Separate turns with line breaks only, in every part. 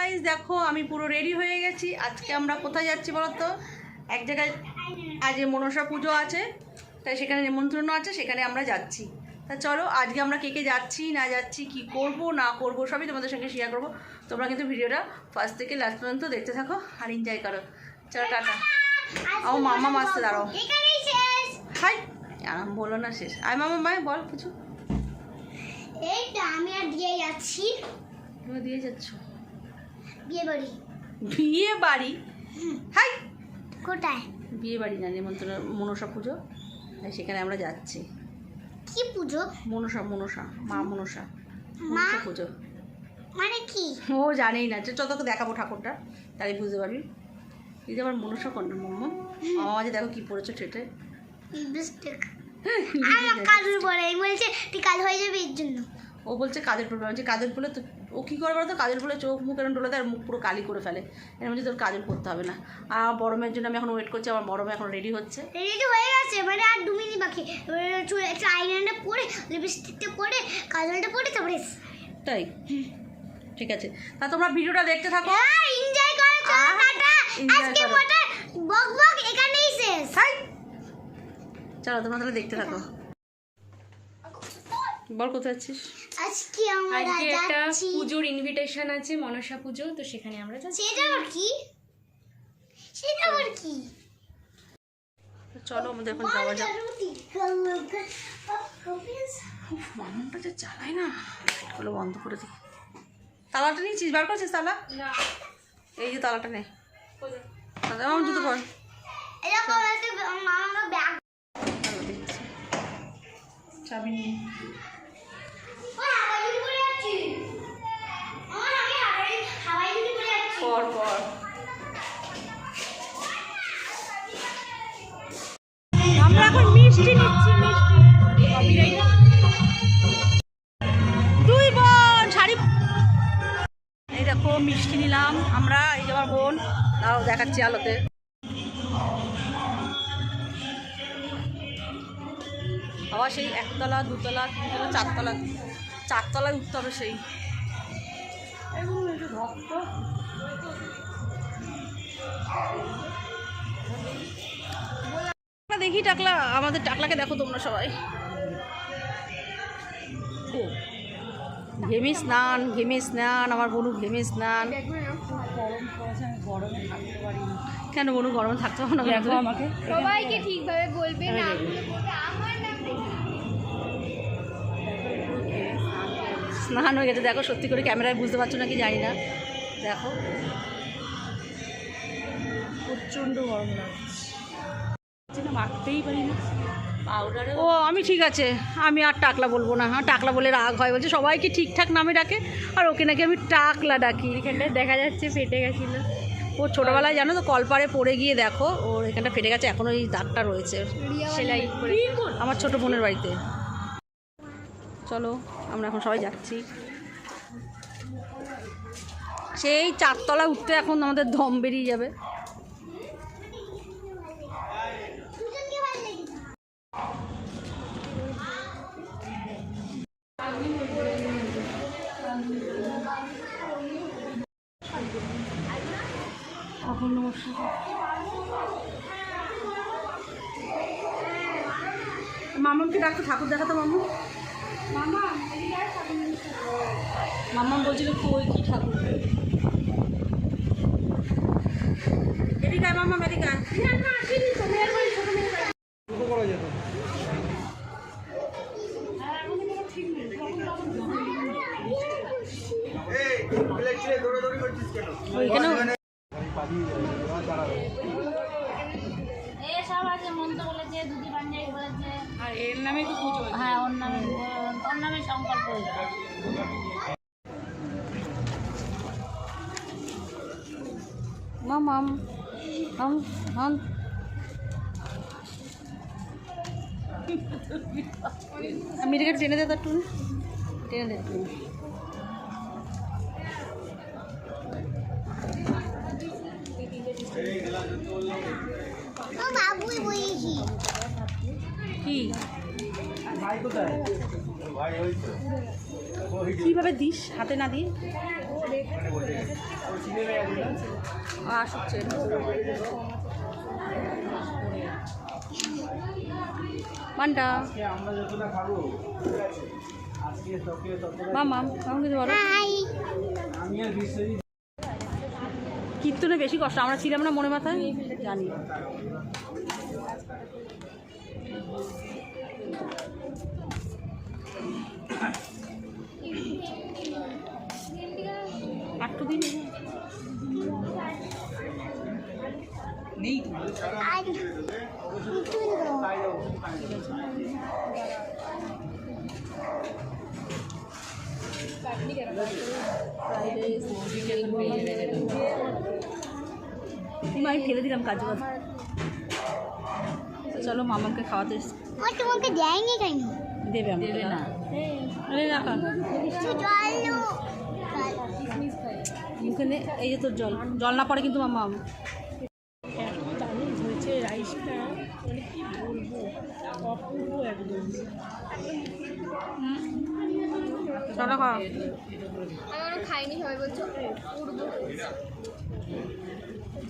Guys দেখো আমি পুরো রেডি হয়ে গেছি। আজকে আমরা কোথায় যাচ্ছি বলো তো? এক জায়গায় আজ মনসা পুজো আছে তাই সেখানে নিমন্ত্রণ আছে সেখানে আমরা যাচ্ছি। তা চলো আজকে আমরা কে কে যাচ্ছি না যাচ্ছি কি করব না করব সবই তোমাদের সঙ্গে শেয়ার করব। তোমরা কিন্তু ভিডিওটা ফার্স্ট থেকে লাস্ট পর্যন্ত দেখতে থাকো আর এনজয় করো। চলো টাটা। আমার মামা আসতে দাঁড়াও। হাই! আরাম বলো না শেষ। আয় মামা মায় বল কিছু।
এই তো আমি আর দিয়ে যাচ্ছি।
তুমি দিয়ে যাচ্ছ?
বিয়ে বাড়ি
বিয়ে বাড়ি হাই!
কোথায়?
বিয়ে বাড়ি না নিমন্ত্রণ মনসা পুজো? তাই সেখানে আমরা যাচ্ছি।
কি পুজো?
মনসা মনসা মা মনসা।
মা?
মনসা পুজো।
মানে কি?
ও জানেই না যে তোকে দেখাবো ঠাকুরটা তাই বুঝতে পারবি। এই যে আমার মনসা কন্যা মোমো আমার মাঝে দেখো কি পড়েছো ঠেটে।
লিপস্টিক। আমার কাজল পরে আমি বলছে তুই কাজ হয়ে যাবে এর জন্য।
ও বলছে কাজের ফুল বলছে কাজের ফুলে তো ও কী করে বলতো? কাজের ফুলে চোখ মুখ এরকম ডলে দেয় আর মুখ পুরো কালি করে ফেলে। এরকম মধ্যে তোর কাজল করতে হবে না। আর মেয়ের জন্য আমি এখন ওয়েট করছি আমার বড় মেয়ে এখন রেডি হচ্ছে।
রেডি হয়ে গেছে মানে আর দু মিনিট বাকি। একটা আইলাইনারটা পরে লিপস্টিকটা পরে কাজলটা পরে তারপরে
তাই? ঠিক আছে। তা তোমরা ভিডিওটা দেখতে থাকো।
হ্যাঁ এনজয় করো চলো টাটা। আজকে
করো।
মোটা বক বক এখানেই শেষ।
হাই। চলো তোমরা তাহলে দেখতে থাকো। বল কোথায় আছিস
আজকে আমরা
আজকে একটা
যাচ্ছি।
পুজোর ইনভিটেশন আছে মনসা পুজো তো সেখানে আমরা যাচ্ছি।
সেটা আবার কি? সেটা আবার কি?
চলো আমাদের এখন যাওয়া যাক। মামনটা যে চালায় না। লাইটগুলো বন্ধ করে দিই। তালাটা নিয়েছিস? বার করছিস তালা? এই যে তালাটা নে। তাহলে আমার জুতো পর চাবি নিয়ে।
আমার
এখন মিষ্টি শাড়ি এই দেখো, মিষ্টি নিলাম। আমরা, এই যে আমার বোন, তাও দেখাচ্ছি আলোতে। আবার সেই একতলা, দুতলা, তিনতলা, চারতলা। চারতলায় উঠতে হবে সেই। এগুলো একটু ভক্ত দেখি টাকলা আমাদের টাকলাকে দেখো তোমরা সবাই। ঘেমে স্নান ঘেমে স্নান আমার বনু ঘেমে স্নান। কেন বনু গরমে থাকতে হবে না আমাকে।
সবাইকে ঠিকভাবে বলবে বলবে আমার নাম
স্নান হয়ে গেছে। দেখো সত্যি করে ক্যামেরায় বুঝতে পারছ নাকি? জানি না। দেখো। প্রচণ্ড গরম লাগছে। না মাখতেই পারি না। ও আমি ঠিক আছে। আমি আর টাকলা বলব না। হ্যাঁ টাকলা বলে রাগ হয়। বলছে সবাইকে ঠিকঠাক নামে ডাকে। আর ওকে নাকি আমি টাকলা ডাকি।
এখানটায় দেখা যাচ্ছে ফেটে গেছিল।
ও ছোটোবেলায় জানো তো কলপারে পড়ে গিয়ে দেখো ওর এখানটা ফেটে গেছে। এখনও এই দাগটা রয়েছে।
সেলাই
আমার ছোট বোনের বাড়িতে। চলো, আমরা এখন সবাই যাচ্ছি। সেই চারতলা উঠতে এখন আমাদের দম বেরিয়ে যাবে। এখন নমস্কার। ডাকতো ঠাকুর দেখাতো মামু মামা বলছিল কই কি ঠাকুর? এদিকে আয় মামা এদিকে আয়।
হয়েছে
মামাম হাম হাম আমি এটাকে টেনে দে তো একটু টেনে দে।
বইছি
কি? কীভাবে দিস হাতে না দিয়ে? আসছে মানটা।
আমরা যতটা খাব ঠিক আছে আজকে তোকে ততটা
মামা বলো। কীর্তনে বেশি কষ্ট আমরা ছিলাম না মনে মাথায়? জানি। আমি ফেলে দিলাম কাজু বাজু তো চলো মামাকে খাওয়াতে
ও তোমাকে দেয়নি কেন
দেবে আমি দেবে না। রাখা। মুখে নে এই যে তোর জল। জল না পড়ে কিন্তু মামা
হয়েছে রাইসটা। মানে কি বলব? অপূর্ব একদম।
চলো খাওয়া
খাইনি সবাই বলছো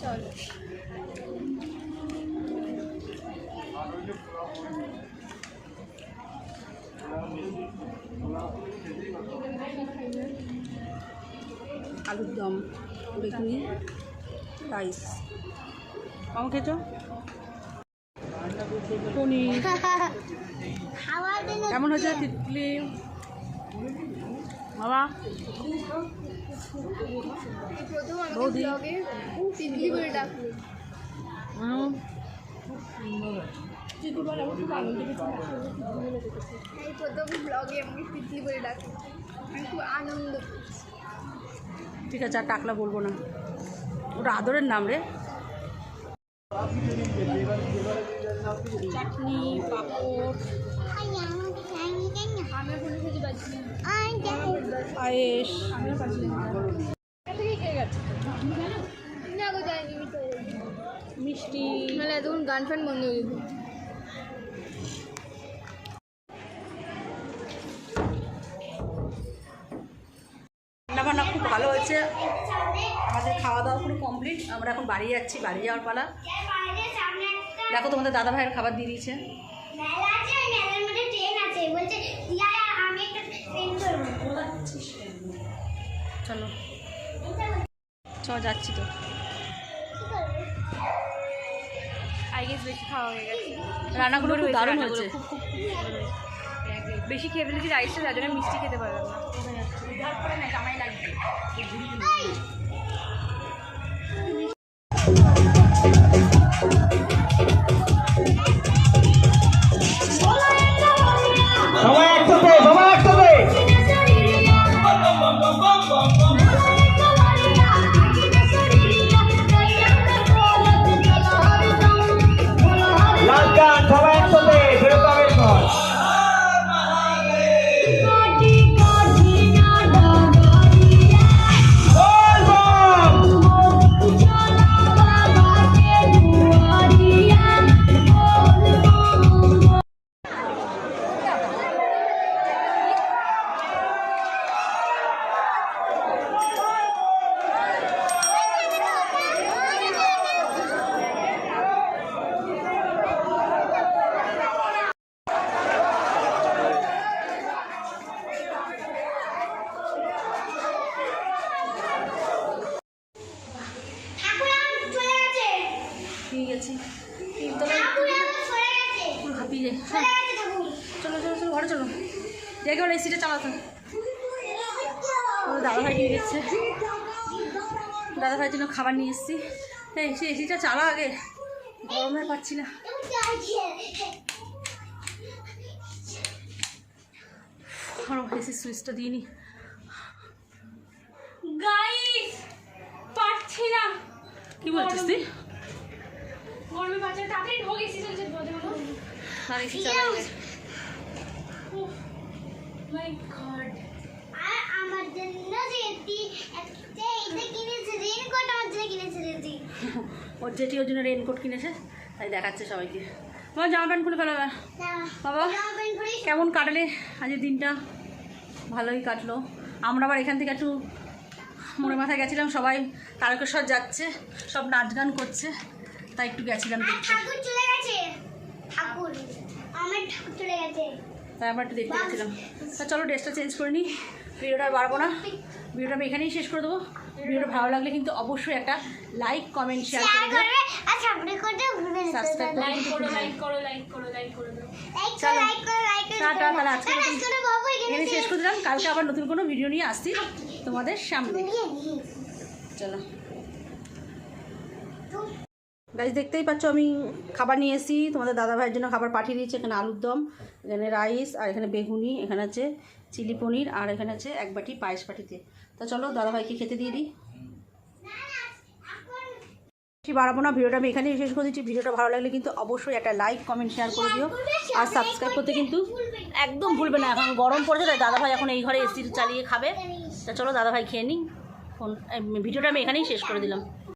চলো।
আলুর দম বেগুনি রাইস। মামা খেয়েছো? পনির। কেমন হয়েছে তিতলি? বাবা? বৌদি।
তিতলি ডাকলো।
হুম?
এই প্রথম ব্লগে আমাকে তিতলি বলে ডাকলো আমি খুব আনন্দ
ঠিক আছে আর টাকলা বলব না। ওটা আদরের নাম রে। চাটনি পাঁপড়। পায়েস।
গেছে।
মিষ্টি।
নাহলে এতক্ষণ গান ফান বন্ধ হয়ে যেত
ভালো হয়েছে। আমাদের খাওয়া দাওয়া পুরো কমপ্লিট আমরা এখন বাড়ি যাচ্ছি বাড়ি যাওয়ার পালা। দেখো তোমাদের দাদা ভাইয়ের খাবার দিয়ে দিয়েছে। চলো। চ যাচ্ছি তো।
হয়ে
রান্নাগুলো খুব দারুণ হয়েছে।
বেশি খেয়ে ফেলেছি রাইসটা যার জন্য মিষ্টি খেতে পারলাম না।
গেছে
হাঁপিয়ে যায়।
চলে
চলো চলো চলো ঘরে চলো। দেখে ওর এসিটা চালাতো দাদা ভাই নিয়ে গেছে দাদা ভাইয়ের জন্য খাবার নিয়ে এসেছি। এই সে এসিটা চালা আগে। গরমে পাচ্ছি না। আরও এসির সুইচটা দিয়ে নি।
গাইস পারছি না।
কি বলছিস তুই?
গরমে বাচ্চা তাড়াতাড়ি ঢোক এসি চলছে
আর এসি চালা
মাই গড
আর আমার জন্য যেটি একটা এটা কিনেছে রেনকোট আমার জন্য কিনেছে যেটি
ওর জেঠি ওর জন্য রেনকোট কিনেছে তাই দেখাচ্ছে সবাইকে। আমার জামা প্যান্ট খুলে ফেলা বাবা কেমন কাটালে আজকের দিনটা? ভালোই কাটলো। আমরা আবার এখান থেকে একটু মনে মাথায় গেছিলাম সবাই তারকেশ্বর যাচ্ছে সব নাচ গান করছে। তাই একটু গেছিলাম দেখতে।
ঠাকুর চলে গেছে। ঠাকুর আমার ঠাকুর চলে গেছে।
তাই আমরা একটু দেখতে গেছিলাম। তা চলো ড্রেসটা চেঞ্জ করে নিই ভিডিওটা আর বাড়বো না। ভিডিওটা আমি এখানেই শেষ করে দেবো। ভিডিওটা ভালো লাগলে কিন্তু অবশ্যই একটা লাইক কমেন্ট শেয়ার করে
আর সাবস্ক্রাইব করতে ভুলবেন না।
সাবস্ক্রাইব
লাইক করো লাইক করো লাইক করো লাইক করে
লাইক করো লাইক করো লাইক করো।
টাটা, তাহলে
আজকে
এখানে শেষ করে দিলাম। কালকে আবার নতুন কোনো ভিডিও নিয়ে আসছি তোমাদের সামনে। চলো। গাছ দেখতেই পাচ্ছ আমি খাবার নিয়ে এসেছি। তোমাদের দাদা ভাইয়ের জন্য খাবার পাঠিয়ে দিয়েছি। এখানে আলুর দম, এখানে রাইস আর এখানে বেগুনি, এখানে আছে চিলি পনির, আর এখানে আছে এক বাটি পায়েস পাঠিতে তা চলো দাদা ভাইকে খেতে দিয়ে দিই। বাড়াবো না, ভিডিওটা আমি এখানেই শেষ করে দিচ্ছি। ভিডিওটা ভালো লাগলে কিন্তু অবশ্যই একটা লাইক কমেন্ট শেয়ার করে দিও। আর সাবস্ক্রাইব করতে কিন্তু একদম ভুলবে না। এখন গরম পড়েছে, তাই দাদা ভাই এখন এই ঘরে এসি চালিয়ে খাবে। তা চলো দাদা ভাই খেয়ে নিই। ফোন ভিডিওটা আমি এখানেই শেষ করে দিলাম।